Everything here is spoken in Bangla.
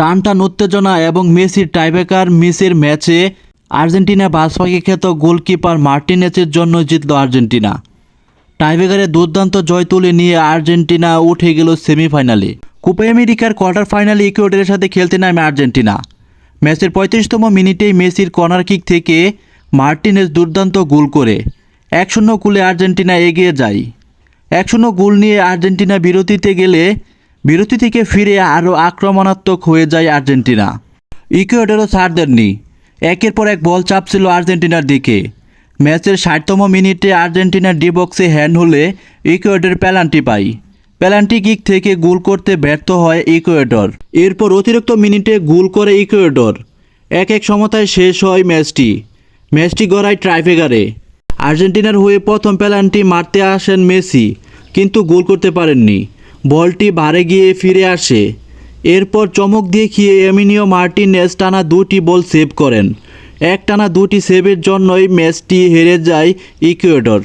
টানটান উত্তেজনা এবং মেসির টাইব্রেকার মেসির ম্যাচে আর্জেন্টিনা বাসপাখি খ্যাত গোলকিপার মার্টিনেজের জন্য জিতল আর্জেন্টিনা। টাইব্রেকারে দুর্দান্ত জয় তুলে নিয়ে আর্জেন্টিনা উঠে গেল সেমিফাইনালে কোপা আমেরিকার কোয়ার্টার ফাইনালে ইকুয়েডরের সাথে খেলতে নামে আর্জেন্টিনা। ম্যাচের পঁয়ত্রিশতম মিনিটেই মেসির কর্নার কিক থেকে মার্টিনেজ দুর্দান্ত গোল করে। এক শূন্য গোলে আর্জেন্টিনা এগিয়ে যায়। এক শূন্য গোল নিয়ে আর্জেন্টিনা বিরতিতে গেলে বিরতি থেকে ফিরে আরও আক্রমণাত্মক হয়ে যায় আর্জেন্টিনা। ইকুয়েডরও ছাড় দেননি। একের পর এক বল চাপছিল আর্জেন্টিনার দিকে। ম্যাচের ষাটতম মিনিটে আর্জেন্টিনার ডি বক্সে হ্যান্ড হলে ইকুয়েডর পেনাল্টি পায়। পেনাল্টি কিক থেকে গোল করতে ব্যর্থ হয় ইকুয়েডর। এরপর অতিরিক্ত মিনিটে গোল করে ইকুয়েডর। এক এক সমতায় শেষ হয় ম্যাচটি। ম্যাচটি গড়ায় ট্রাইফেগারে। আর্জেন্টিনার হয়ে প্রথম পেনাল্টি মারতে আসেন মেসি, কিন্তু গোল করতে পারেননি। বলটি বারে গিয়ে ফিরে আসে। এরপর চমক দেখিয়ে এমিনিও মার্টিনেস টানা দুটি বল সেভ করেন। এক টানা দুটি সেভের জন্যই ম্যাচটি হেরে যায় ইকুয়েডর।